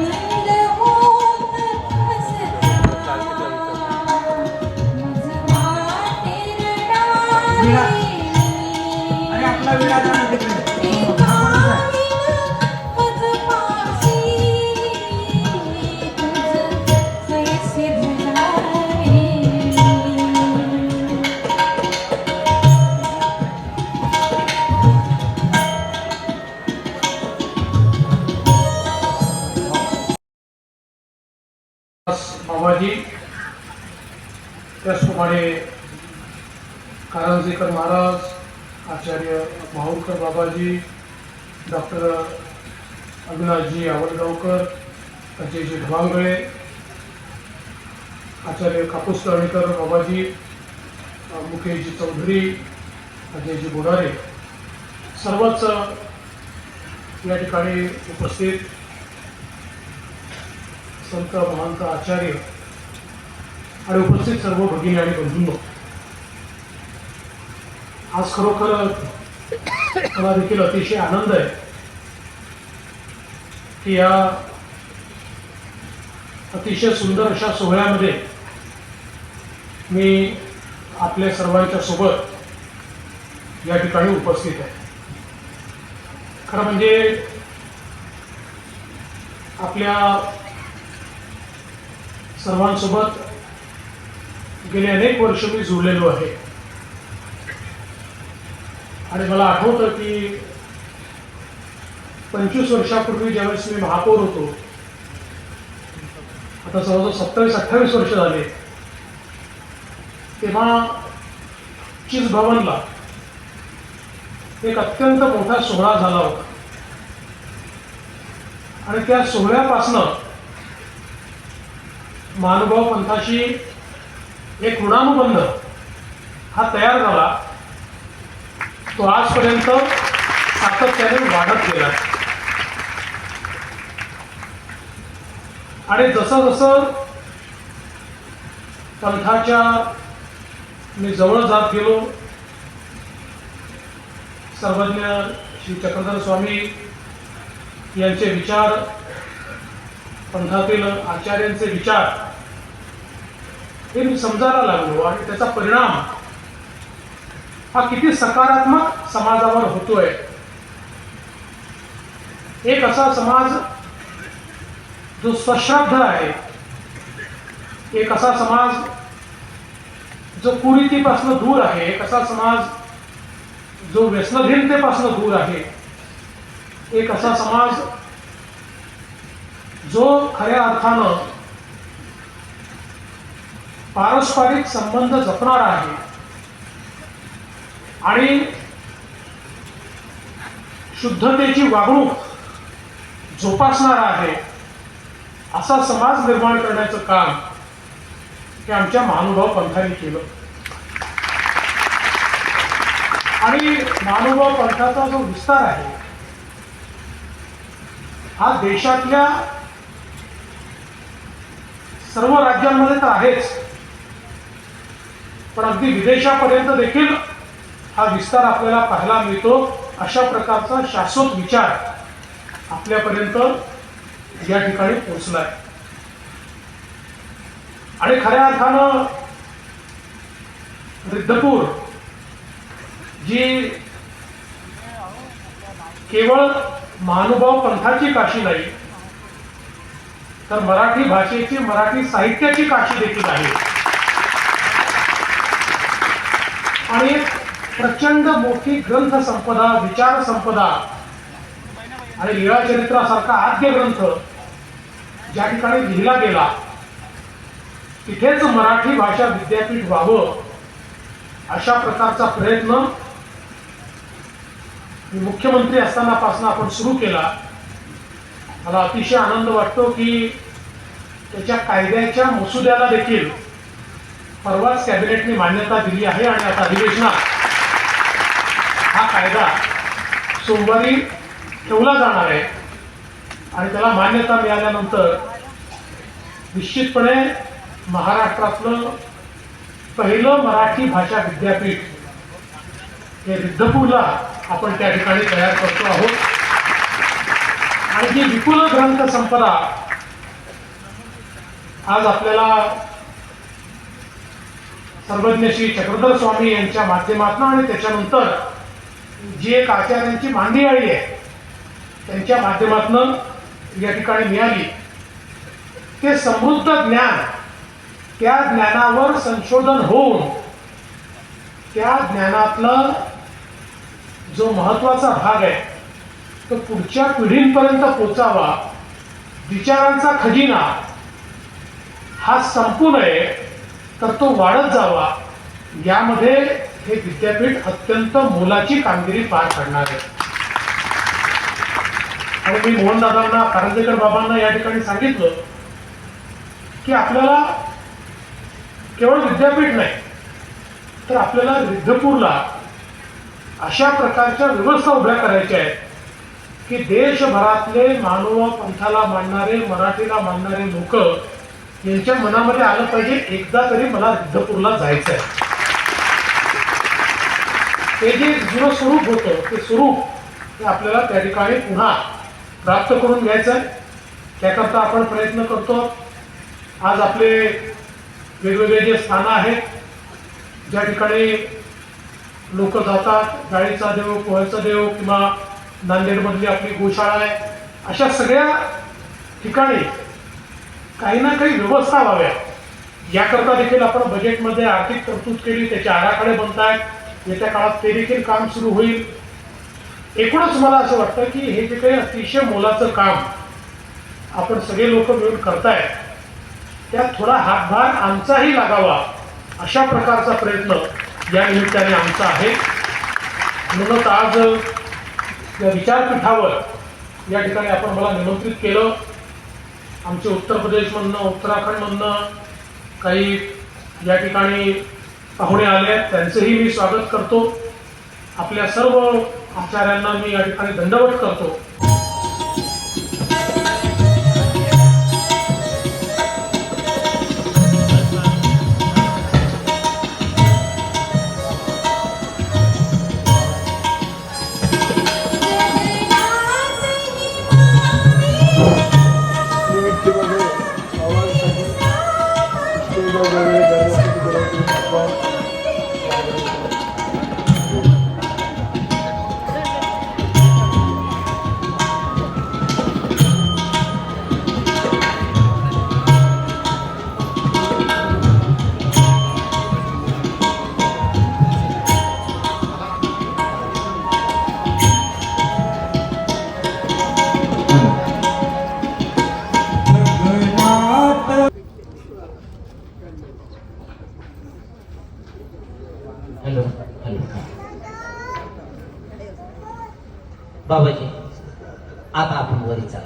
होत असता मज वाटे रडावे आणि आपला विराज बाबाजी त्याचप्रमाणे कारंजेकर महाराज आचार्य माहूरकर बाबाजी डॉक्टर अविनाशजी आवडगावकर अजयजी ढवांगळे आचार्य कापूस तळणीकर बाबाजी मुकेशजी चौधरी अजयजी बोडारे सर्वच या ठिकाणी उपस्थित संत महंत आचार्य आणि उपस्थित सर्व भगिनी आणि बंधूंनो आज खरोखर मला देखील अतिशय आनंद आहे की या अतिशय सुंदर अशा सोहळ्यामध्ये मी आपल्या सर्वांच्या सोबत या ठिकाणी उपस्थित आहे. खरं म्हणजे आपल्या सर्वांसोबत गेले अनेक वर्ष मी जुळलेलो आहे. आणि मला आठवतं की पंचवीस वर्षापूर्वी ज्यावेळेस मी महापौर होतो आता जवळजवळ सत्तावीस अठ्ठावीस वर्ष झाले तेव्हा चिज भवनला एक अत्यंत मोठा सोहळा झाला होता. आणि त्या सोहळ्यापासनं महानुभाव पंथाशी एक ऋणानुबंध हा तयार झाला तो आजपर्यंत सातत्याने वाढत गेला. आणि जसं जसं पंथाच्या मी जवळ जात गेलो सर्वज्ञ श्री चक्रधर स्वामी यांचे विचार पंथातील आचार्यांचे विचार हे मी समजायला लागलो आणि त्याचा परिणाम हा किती सकारात्मक समाजावर होतोय. एक असा समाज जो सश्रद्ध आहे. एक असा समाज जो कुरीतीपासून दूर आहे. एक असा समाज जो व्यसनधीनतेपासून दूर आहे. एक असा समाज जो खऱ्या अर्थानं पारस्परिक संबंध जपणारा आहे आणि शुद्धतेची वागणूक जोपासणार आहे असा समाज निर्माण करण्याचं काम हे आमच्या महानुभाव पंथाने केलं. आणि महानुभाव पंथाचा जो विस्तार आहे हा देशातल्या सर्व राज्यांमध्ये तर आहेच. पण अगदी विदेशापर्यंत देखील हा विस्तार आपल्याला पाहायला मिळतो अशा प्रकारचा शाश्वत विचार आपल्यापर्यंत या ठिकाणी पोचलाय आणि खऱ्या अर्थानं रिद्धपूर जी केवळ महानुभाव पंथाची काशी नाही तर मराठी भाषेची मराठी साहित्याची काशी देखील आहे. आणि प्रचंड मोठी ग्रंथ संपदा विचार संपदा आणि लीळाचरित्रासारखा आद्य ग्रंथ ज्या ठिकाणी लिहिला गेला तिथेच मराठी भाषा विद्यापीठ व्हावं अशा प्रकारचा प्रयत्न मुख्यमंत्री असतानापासून आपण सुरू केला. मला अतिशय आनंद वाटतो की त्याच्या कायद्याच्या मसुद्याला देखील परवाच कॅबिनेटने मान्यता दिली आहे आणि आता अधिवेशनात हा कायदा सोमवारी ठेवला जाणार आहे आणि त्याला मान्यता मिळाल्यानंतर निश्चितपणे महाराष्ट्रातलं पहिलं मराठी भाषा विद्यापीठ हे रिद्धपूरला आपण त्या ठिकाणी तयार करतो आहोत. आणि जी विपुल ग्रंथ संपदा आज आपल्याला सर्वज्ञ श्री चक्रधर स्वामी यांच्या माध्यमातून आणि त्याच्यानंतर जी एक आचार्यांची मांदियाळी आहे त्यांच्या माध्यमातून या ठिकाणी मिळाली. ते समृद्ध ज्ञान त्या ज्ञानावर संशोधन होऊन त्या ज्ञानातलं जो महत्त्वाचा भाग आहे तर पुढच्या पिढींपर्यंत पोचावा. विचारांचा खजिना हा संपू नये तर तो वाढत जावा. यामध्ये हे विद्यापीठ अत्यंत मोलाची कामगिरी पार पाडणार आहे. आणि मी मोहनदादांना कारंजेकर बाबांना या ठिकाणी सांगितलं की आपल्याला केवळ विद्यापीठ नाही तर आपल्याला रिद्धपूरला अशा प्रकारच्या व्यवस्था उभ्या करायच्या आहेत. की देशभरातले मानव पंथाला मानणारे मराठीला मानणारे लोक यांच्या मनामध्ये आलं पाहिजे एकदा तरी मला रिद्धपूरला जायचं आहे ते जे जुनं स्वरूप होतं ते स्वरूप हे आपल्याला त्या ठिकाणी पुन्हा प्राप्त करून घ्यायचं आहे त्याकरता आपण प्रयत्न करतो. आज आपले वेगवेगळे जे स्थानं आहेत ज्या ठिकाणी लोक जातात गाडीचा देव पोह्याचा देव किंवा नांदेडमधली आपली गोशाळा आहे. अशा सगळ्या ठिकाणी काही ना काही व्यवस्था व्हाव्या. याकरता देखील आपण बजेटमध्ये आर्थिक तरतूद केली त्याचे आराखडे बनत आहेत येत्या काळात ते देखील काम सुरू होईल. एकूणच मला असं वाटतं की हे जे काही अतिशय मोलाचं काम आपण सगळे लोक मिळून करतायत त्यात थोडा हातभार आमचाही लागावा अशा प्रकारचा प्रयत्न या निमित्ताने आमचा आहे. म्हणूनच आज या विचारपीठावर या ठिकाणी आपण मला निमंत्रित केलं. आमचे उत्तर प्रदेशमधनं उत्तराखंडमधनं काही या ठिकाणी पाहुणे आले आहेत. त्यांचंही मी स्वागत करतो. आपल्या सर्व आचार्यांना मी या ठिकाणी दंडवत करतो.